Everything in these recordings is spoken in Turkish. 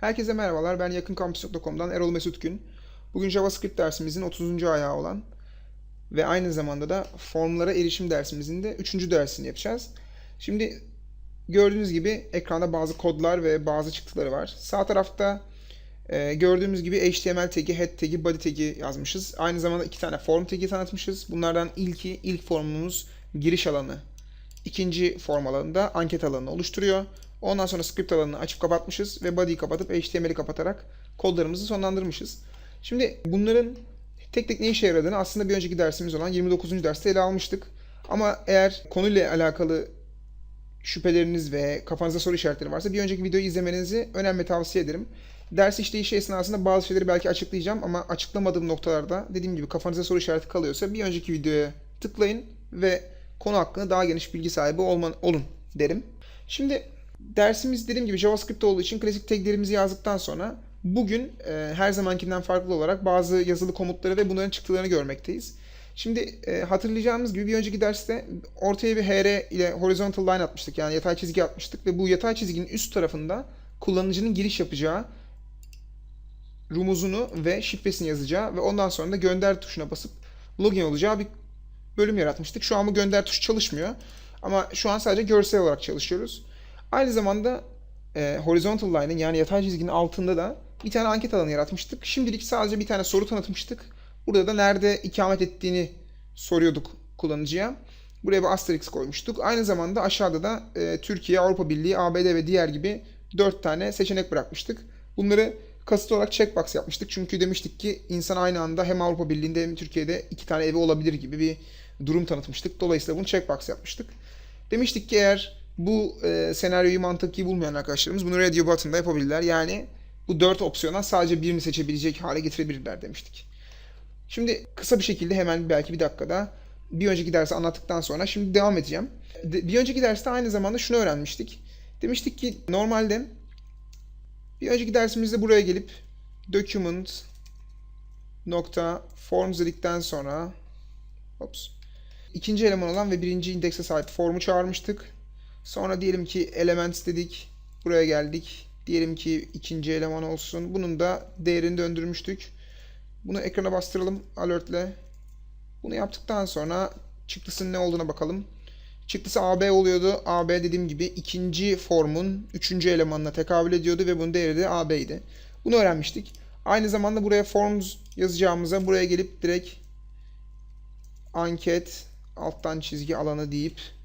Herkese merhabalar. Ben yakınkampüs.com'dan Erol Mesut Gün. Bugün JavaScript dersimizin 30. ayağı olan ve aynı zamanda da formlara erişim dersimizin de 3. dersini yapacağız. Şimdi gördüğünüz gibi ekranda bazı kodlar ve bazı çıktıları var. Sağ tarafta e, gördüğümüz gibi HTML tagi, head tagi, body tagi yazmışız. Aynı zamanda iki tane form tagi tanıtmışız. Bunlardan ilki, ilk formumuz giriş alanı. İkinci form alanında anket alanını oluşturuyor. Ondan sonra script alanını açıp kapatmışız ve body'yi kapatıp HTML'i kapatarak kodlarımızı sonlandırmışız. Şimdi bunların tek tek ne işe yaradığını aslında bir önceki dersimiz olan 29. derste ele almıştık. Ama eğer konuyla alakalı şüpheleriniz ve kafanızda soru işaretleri varsa bir önceki videoyu izlemenizi önemli tavsiye ederim. Ders işleyişi esnasında bazı şeyleri belki açıklayacağım ama açıklamadığım noktalarda dediğim gibi kafanıza soru işareti kalıyorsa bir önceki videoya tıklayın ve konu hakkında daha geniş bilgi sahibi olman, olun derim. Şimdi dersimiz dediğim gibi JavaScript olduğu için klasik taglerimizi yazdıktan sonra bugün e, her zamankinden farklı olarak bazı yazılı komutları ve bunların çıktılarını görmekteyiz. Şimdi e, hatırlayacağımız gibi bir önceki derste ortaya bir HR ile horizontal line atmıştık. Yani yatay çizgi atmıştık ve bu yatay çizginin üst tarafında kullanıcının giriş yapacağı rumuzunu ve şifresini yazacağı ve ondan sonra da gönder tuşuna basıp login olacağı bir bölüm yaratmıştık. Şu an bu gönder tuşu çalışmıyor. Ama şu an sadece görsel olarak çalışıyoruz. Aynı zamanda e, horizontal line'ın yani yatay çizginin altında da bir tane anket alanı yaratmıştık. Şimdilik sadece bir tane soru tanıtmıştık. Burada da nerede ikamet ettiğini soruyorduk kullanıcıya. Buraya bir asterisk koymuştuk. Aynı zamanda aşağıda da e, Türkiye, Avrupa Birliği, ABD ve diğer gibi 4 tane seçenek bırakmıştık. Bunları kasıtlı olarak checkbox yapmıştık. Çünkü demiştik ki insan aynı anda hem Avrupa Birliği'nde hem Türkiye'de iki tane evi olabilir gibi bir durum tanıtmıştık. Dolayısıyla bunu checkbox yapmıştık. Demiştik ki eğer bu e, senaryoyu mantıklı bulmayan arkadaşlarımız bunu radio button'da yapabilirler. Yani bu dört opsiyondan sadece birini seçebilecek hale getirebilirler demiştik. Şimdi kısa bir şekilde hemen belki bir dakikada bir önceki dersi anlattıktan sonra şimdi devam edeceğim. De, bir önceki derste aynı zamanda şunu öğrenmiştik. Demiştik ki normalde bir önceki dersimizde buraya gelip document nokta forms dedikten sonra ops, ikinci eleman olan ve birinci indekse sahip formu çağırmıştık. Sonra diyelim ki elements dedik. Buraya geldik. Diyelim ki ikinci eleman olsun. Bunun da değerini döndürmüştük. Bunu ekrana bastıralım alertle. Bunu yaptıktan sonra çıktısının ne olduğuna bakalım. Çıktısı AB oluyordu. AB dediğim gibi ikinci formun üçüncü elemanına tekabül ediyordu ve bunun değeri de AB'ydi. Bunu öğrenmiştik. Aynı zamanda buraya forms yazacağımıza buraya gelip direkt anket alttan çizgi alanı deyip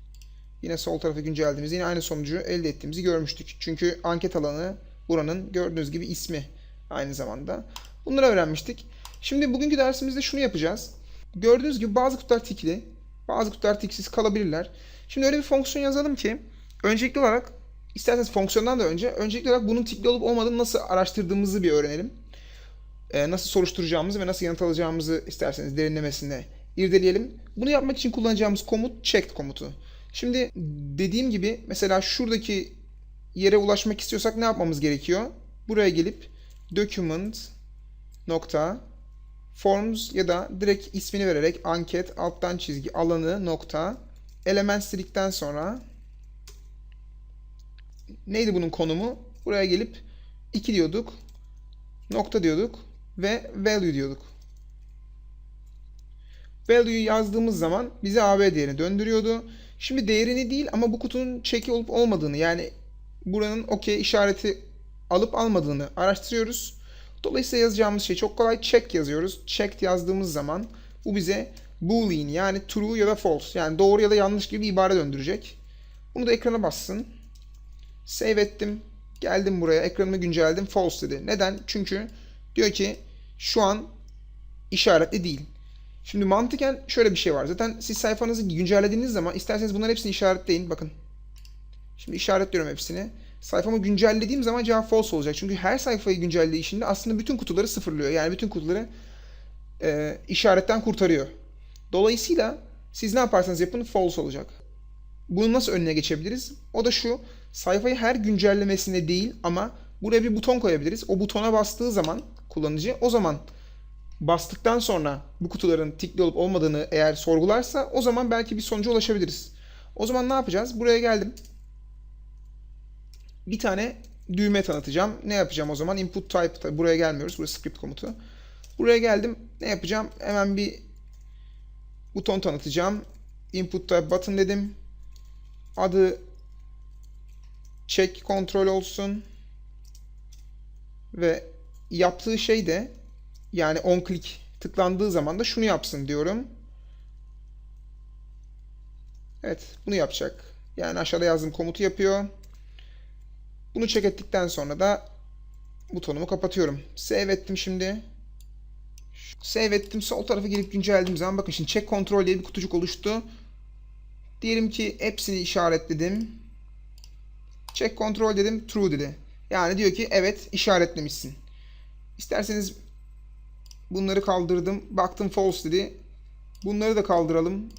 yine sol tarafa güncellediğimizde yine aynı sonucu elde ettiğimizi görmüştük. Çünkü anket alanı buranın gördüğünüz gibi ismi aynı zamanda. Bunları öğrenmiştik. Şimdi bugünkü dersimizde şunu yapacağız. Gördüğünüz gibi bazı kutular tikli, bazı kutular tiksiz kalabilirler. Şimdi öyle bir fonksiyon yazalım ki öncelikli olarak isterseniz fonksiyondan da önce öncelikli olarak bunun tikli olup olmadığını nasıl araştırdığımızı bir öğrenelim. Ee, nasıl soruşturacağımızı ve nasıl yanıt alacağımızı isterseniz derinlemesine irdeleyelim. Bunu yapmak için kullanacağımız komut checked komutu. Şimdi dediğim gibi mesela şuradaki yere ulaşmak istiyorsak ne yapmamız gerekiyor? Buraya gelip document nokta forms ya da direkt ismini vererek anket alttan çizgi alanı nokta elements dedikten sonra neydi bunun konumu? Buraya gelip 2 diyorduk. Nokta diyorduk ve value diyorduk. Value'yu yazdığımız zaman bize AB değerini döndürüyordu. Şimdi değerini değil ama bu kutunun çeki olup olmadığını yani buranın OK işareti alıp almadığını araştırıyoruz. Dolayısıyla yazacağımız şey çok kolay. Check yazıyoruz. Checked yazdığımız zaman bu bize boolean yani true ya da false yani doğru ya da yanlış gibi bir ibare döndürecek. Bunu da ekrana bassın. Save ettim. Geldim buraya. Ekranımı güncelledim. False dedi. Neden? Çünkü diyor ki şu an işaretli değil. Şimdi mantıken şöyle bir şey var. Zaten siz sayfanızı güncellediğiniz zaman isterseniz bunların hepsini işaretleyin. Bakın. Şimdi işaretliyorum hepsini. Sayfamı güncellediğim zaman cevap false olacak. Çünkü her sayfayı güncelleyişinde aslında bütün kutuları sıfırlıyor. Yani bütün kutuları e, işaretten kurtarıyor. Dolayısıyla siz ne yaparsanız yapın false olacak. Bunu nasıl önüne geçebiliriz? O da şu. Sayfayı her güncellemesine değil ama buraya bir buton koyabiliriz. O butona bastığı zaman kullanıcı o zaman bastıktan sonra bu kutuların tikli olup olmadığını eğer sorgularsa o zaman belki bir sonuca ulaşabiliriz. O zaman ne yapacağız? Buraya geldim. Bir tane düğme tanıtacağım. Ne yapacağım o zaman? Input type buraya gelmiyoruz. Burası script komutu. Buraya geldim. Ne yapacağım? Hemen bir buton tanıtacağım. Input type button dedim. Adı check kontrol olsun. Ve yaptığı şey de yani on click tıklandığı zaman da şunu yapsın diyorum. Evet, bunu yapacak. Yani aşağıda yazdığım komutu yapıyor. Bunu check ettikten sonra da butonumu kapatıyorum. Save ettim şimdi. Save ettim. Sol tarafa gelip güncellediğim zaman bakın şimdi check control diye bir kutucuk oluştu. Diyelim ki hepsini işaretledim. Check control dedim. True dedi. Yani diyor ki evet işaretlemişsin. İsterseniz bunları kaldırdım. Baktım false dedi. Bunları da kaldıralım.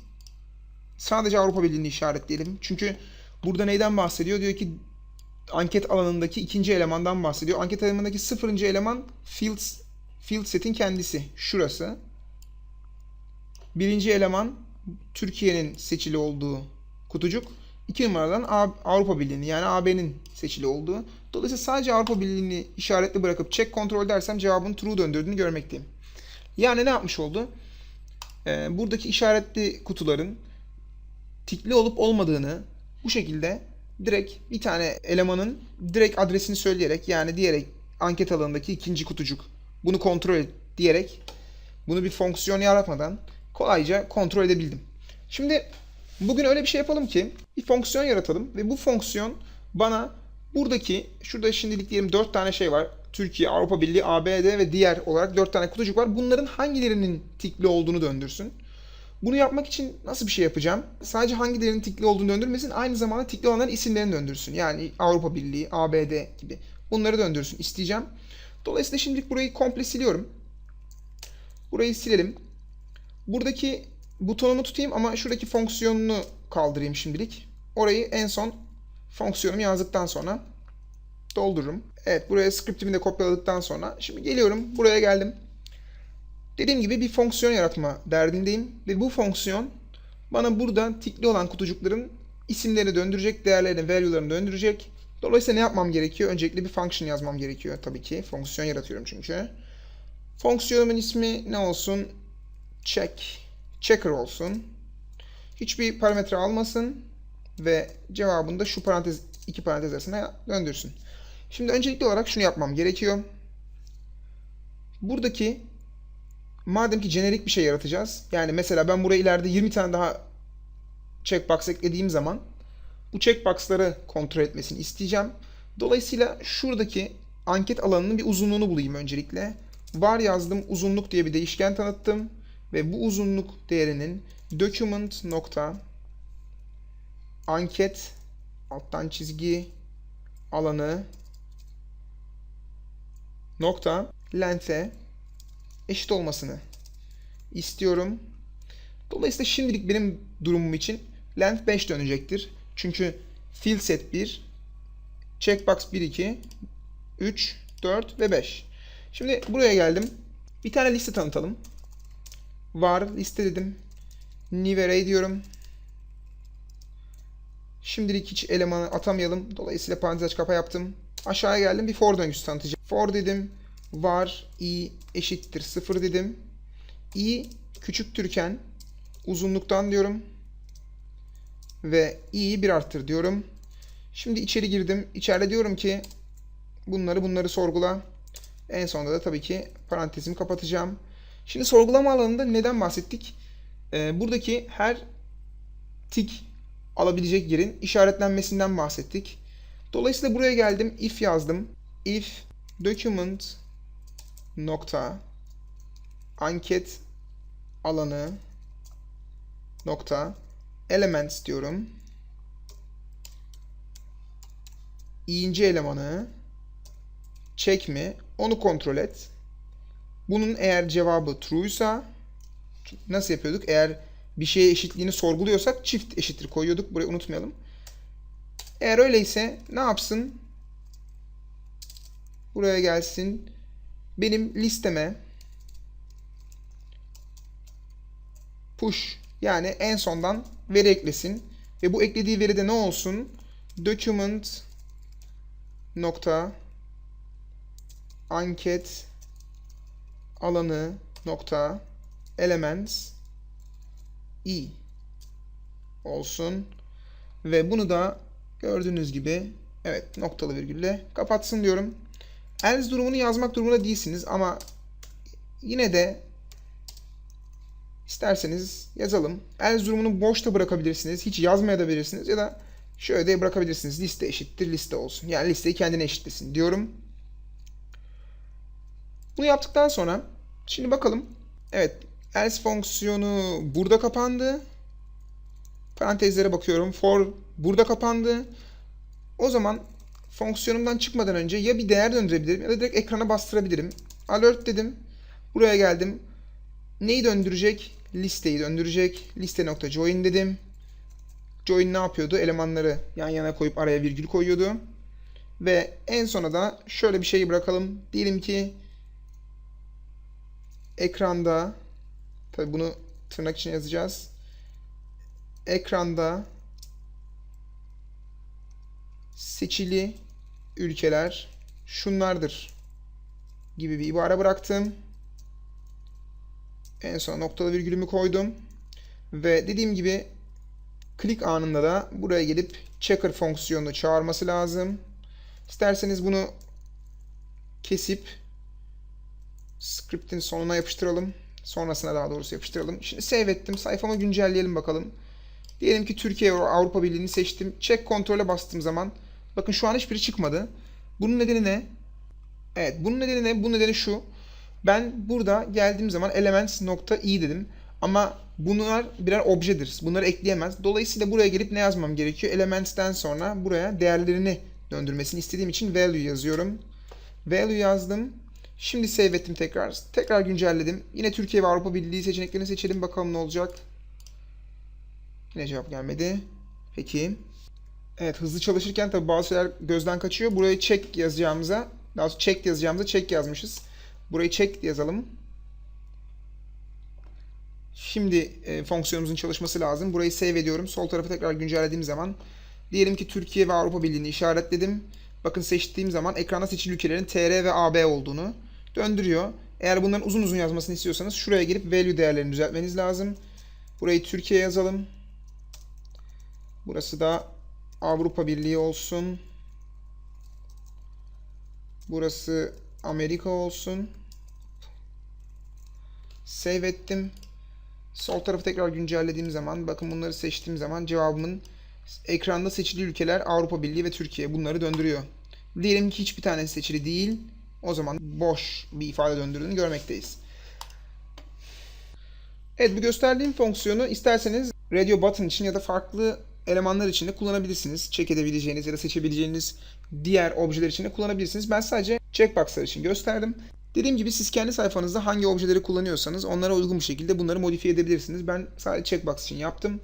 Sadece Avrupa Birliği'ni işaretleyelim. Çünkü burada neyden bahsediyor? Diyor ki anket alanındaki ikinci elemandan bahsediyor. Anket alanındaki sıfırıncı eleman fields, field set'in kendisi. Şurası. Birinci eleman Türkiye'nin seçili olduğu kutucuk. İki numaradan Avrupa Birliği'nin yani AB'nin seçili olduğu. Dolayısıyla sadece Avrupa Birliği'ni işaretli bırakıp check kontrol dersem cevabın true döndürdüğünü görmekteyim. Yani ne yapmış oldu? Ee, buradaki işaretli kutuların tikli olup olmadığını bu şekilde direkt bir tane elemanın direkt adresini söyleyerek yani diyerek anket alanındaki ikinci kutucuk bunu kontrol et diyerek bunu bir fonksiyon yaratmadan kolayca kontrol edebildim. Şimdi bugün öyle bir şey yapalım ki bir fonksiyon yaratalım ve bu fonksiyon bana buradaki şurada şimdilik diyelim 4 tane şey var. Türkiye, Avrupa Birliği, ABD ve diğer olarak 4 tane kutucuk var. Bunların hangilerinin tikli olduğunu döndürsün. Bunu yapmak için nasıl bir şey yapacağım? Sadece hangilerinin tikli olduğunu döndürmesin, aynı zamanda tikli olanların isimlerini döndürsün. Yani Avrupa Birliği, ABD gibi. Bunları döndürsün isteyeceğim. Dolayısıyla şimdilik burayı komple siliyorum. Burayı silelim. Buradaki butonumu tutayım ama şuradaki fonksiyonunu kaldırayım şimdilik. Orayı en son fonksiyonumu yazdıktan sonra doldururum. Evet buraya scriptimi de kopyaladıktan sonra şimdi geliyorum buraya geldim. Dediğim gibi bir fonksiyon yaratma derdindeyim ve bu fonksiyon bana burada tikli olan kutucukların isimlerini döndürecek, değerlerini, value'larını döndürecek. Dolayısıyla ne yapmam gerekiyor? Öncelikle bir function yazmam gerekiyor tabii ki. Fonksiyon yaratıyorum çünkü. Fonksiyonumun ismi ne olsun? Check. Checker olsun. Hiçbir parametre almasın ve cevabını da şu parantez iki parantez arasına döndürsün. Şimdi öncelikli olarak şunu yapmam gerekiyor. Buradaki madem ki jenerik bir şey yaratacağız. Yani mesela ben buraya ileride 20 tane daha checkbox eklediğim zaman bu checkbox'ları kontrol etmesini isteyeceğim. Dolayısıyla şuradaki anket alanının bir uzunluğunu bulayım öncelikle. Var yazdım uzunluk diye bir değişken tanıttım ve bu uzunluk değerinin document nokta anket alttan çizgi alanı nokta length'e eşit olmasını istiyorum. Dolayısıyla şimdilik benim durumum için length 5 dönecektir. Çünkü field set 1, checkbox 1, 2, 3, 4 ve 5. Şimdi buraya geldim. Bir tane liste tanıtalım. Var liste dedim. New array diyorum. Şimdilik hiç elemanı atamayalım. Dolayısıyla parantez kapa yaptım. Aşağıya geldim. Bir for döngüsü tanıtacağım. For dedim. Var i eşittir 0 dedim. i küçüktürken uzunluktan diyorum. Ve i'yi bir arttır diyorum. Şimdi içeri girdim. İçeride diyorum ki bunları bunları sorgula. En sonunda da tabii ki parantezimi kapatacağım. Şimdi sorgulama alanında neden bahsettik? Ee, buradaki her tik alabilecek yerin işaretlenmesinden bahsettik. Dolayısıyla buraya geldim. If yazdım. If document nokta anket alanı nokta elements diyorum. İnce elemanı check mi onu kontrol et. Bunun eğer cevabı true'ysa nasıl yapıyorduk? Eğer bir şeye eşitliğini sorguluyorsak çift eşittir koyuyorduk. Burayı unutmayalım. Eğer öyleyse ne yapsın? Buraya gelsin. Benim listeme push yani en sondan veri eklesin. Ve bu eklediği veride ne olsun? Document nokta anket alanı nokta elements i olsun ve bunu da gördüğünüz gibi evet noktalı virgülle kapatsın diyorum. Else durumunu yazmak durumunda değilsiniz ama yine de isterseniz yazalım. Else durumunu boşta bırakabilirsiniz. Hiç yazmaya da verirsiniz ya da şöyle de bırakabilirsiniz. Liste eşittir liste olsun. Yani listeyi kendine eşitlesin diyorum. Bunu yaptıktan sonra şimdi bakalım. Evet else fonksiyonu burada kapandı. Parantezlere bakıyorum. For burada kapandı. O zaman fonksiyonumdan çıkmadan önce ya bir değer döndürebilirim ya da direkt ekrana bastırabilirim. Alert dedim. Buraya geldim. Neyi döndürecek? Listeyi döndürecek. Liste.join dedim. Join ne yapıyordu? Elemanları yan yana koyup araya virgül koyuyordu. Ve en sona da şöyle bir şey bırakalım. Diyelim ki ekranda tabi bunu tırnak için yazacağız. Ekranda seçili ülkeler şunlardır gibi bir ibare bıraktım. En son noktalı virgülümü koydum. Ve dediğim gibi klik anında da buraya gelip checker fonksiyonunu çağırması lazım. İsterseniz bunu kesip script'in sonuna yapıştıralım. Sonrasına daha doğrusu yapıştıralım. Şimdi save ettim. Sayfamı güncelleyelim bakalım. Diyelim ki Türkiye Avrupa Birliği'ni seçtim. Check kontrole bastığım zaman bakın şu an hiçbiri çıkmadı. Bunun nedeni ne? Evet bunun nedeni ne? Bunun nedeni şu. Ben burada geldiğim zaman elements.i dedim. Ama bunlar birer objedir. Bunları ekleyemez. Dolayısıyla buraya gelip ne yazmam gerekiyor? Elements'ten sonra buraya değerlerini döndürmesini istediğim için value yazıyorum. Value yazdım. Şimdi save ettim tekrar. Tekrar güncelledim. Yine Türkiye ve Avrupa Birliği seçeneklerini seçelim. Bakalım ne olacak. Yine cevap gelmedi. Peki. Evet hızlı çalışırken tabi bazı şeyler gözden kaçıyor. Burayı check yazacağımıza, daha doğrusu check yazacağımıza check yazmışız. Burayı check yazalım. Şimdi e, fonksiyonumuzun çalışması lazım. Burayı save ediyorum. Sol tarafı tekrar güncellediğim zaman diyelim ki Türkiye ve Avrupa Birliği'ni işaretledim. Bakın seçtiğim zaman ekranda seçili ülkelerin TR ve AB olduğunu döndürüyor. Eğer bunların uzun uzun yazmasını istiyorsanız şuraya gelip value değerlerini düzeltmeniz lazım. Burayı Türkiye yazalım. Burası da Avrupa Birliği olsun. Burası Amerika olsun. Save ettim. Sol tarafı tekrar güncellediğim zaman bakın bunları seçtiğim zaman cevabımın ekranda seçili ülkeler Avrupa Birliği ve Türkiye bunları döndürüyor. Diyelim ki hiçbir tanesi seçili değil. O zaman boş bir ifade döndürdüğünü görmekteyiz. Evet bu gösterdiğim fonksiyonu isterseniz radio button için ya da farklı elemanlar için de kullanabilirsiniz. Check edebileceğiniz ya da seçebileceğiniz diğer objeler için de kullanabilirsiniz. Ben sadece checkboxlar için gösterdim. Dediğim gibi siz kendi sayfanızda hangi objeleri kullanıyorsanız onlara uygun bir şekilde bunları modifiye edebilirsiniz. Ben sadece checkbox için yaptım.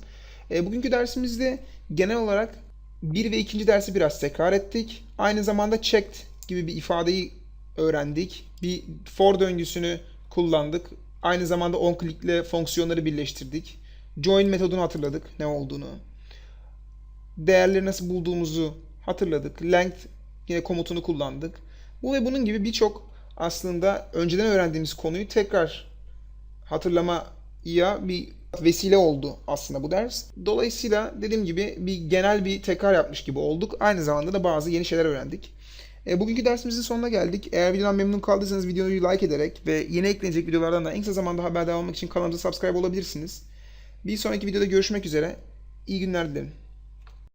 E, bugünkü dersimizde genel olarak bir ve ikinci dersi biraz tekrar ettik. Aynı zamanda checked gibi bir ifadeyi öğrendik. Bir for döngüsünü kullandık. Aynı zamanda on click'le fonksiyonları birleştirdik. Join metodunu hatırladık ne olduğunu. Değerleri nasıl bulduğumuzu hatırladık. Length yine komutunu kullandık. Bu ve bunun gibi birçok aslında önceden öğrendiğimiz konuyu tekrar hatırlamaya bir vesile oldu aslında bu ders. Dolayısıyla dediğim gibi bir genel bir tekrar yapmış gibi olduk. Aynı zamanda da bazı yeni şeyler öğrendik. E, bugünkü dersimizin sonuna geldik. Eğer videodan memnun kaldıysanız videoyu like ederek ve yeni eklenecek videolardan da en kısa zamanda haberdar olmak için kanalımıza subscribe olabilirsiniz. Bir sonraki videoda görüşmek üzere. İyi günler dilerim.